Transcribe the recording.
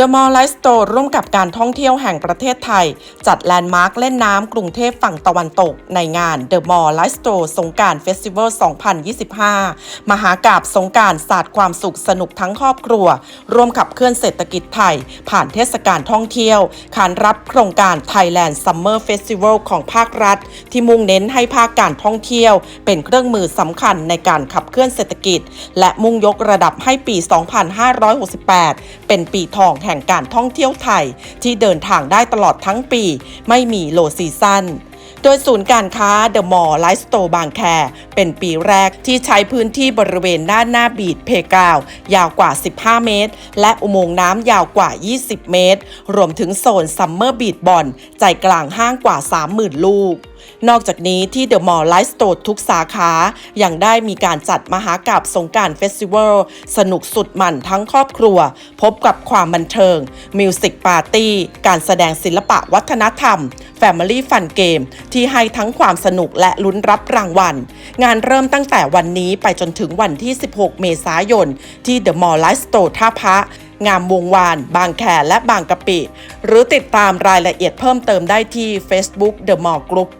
The Mall Life Store ร่วมกับการท่องเที่ยวแห่งประเทศไทย จัดแลนด์มาร์คเล่นน้ำกรุงเทพฝั่งตะวันตก ในงาน The Mall Life Store สงการเฟสติวัล 2025 มหากาบสงการศาสตร์ความสุขสนุกทั้งครอบครัว ร่วมขับเคลื่อนเศรษฐกิจไทย ผ่านเทศกาลท่องเที่ยว ขานรับโครงการ Thailand Summer Festival ของภาครัฐ ที่มุ่งเน้นให้ภาคการท่องเที่ยว เป็นเครื่องมือสำคัญในการขับเคลื่อนเศรษฐกิจ และมุ่งยกระดับให้ปี 2568 เป็นปีทองแแห่งการท่องเที่ยวไทย ที่เดินทางได้ตลอดทั้งปี ไม่มีโลซีซั่นโดยศูนย์การค้าเดอะมอลล์ไลฟ์สโตร์บางแค เป็นปีแรกที่ใช้พื้นที่บริเวณด้านหน้าบีดเพกาวยาวกว่า 15 เมตร และอุโมงค์น้ำยาวกว่า 20 เมตร รวมถึงโซนซัมเมอร์บีดบอลใจกลางห้างกว่า 30,000 ลูก นอกจากนี้ที่เดอะมอลล์ไลฟ์สโตร์ทุกสาขายังได้มีการจัดมหากราบสงกรารเฟสติวัลสนุกสุดมันทั้งครอบครัว พบกับความบันเทิงมิวสิกปาร์ตี้การแสดงศิลปะวัฒนธรรม Family Fun Game ที่ให้ทั้งความสนุกและลุ้นรับรางวัล งานเริ่มตั้งแต่วันนี้ไปจนถึงวันที่ 16 เมษายน ที่ The Mall Life Store ท่าพระงามวงวาน บางแคและบางกะปิ หรือติดตามรายละเอียดเพิ่มเติมได้ที่ Facebook The Mall Group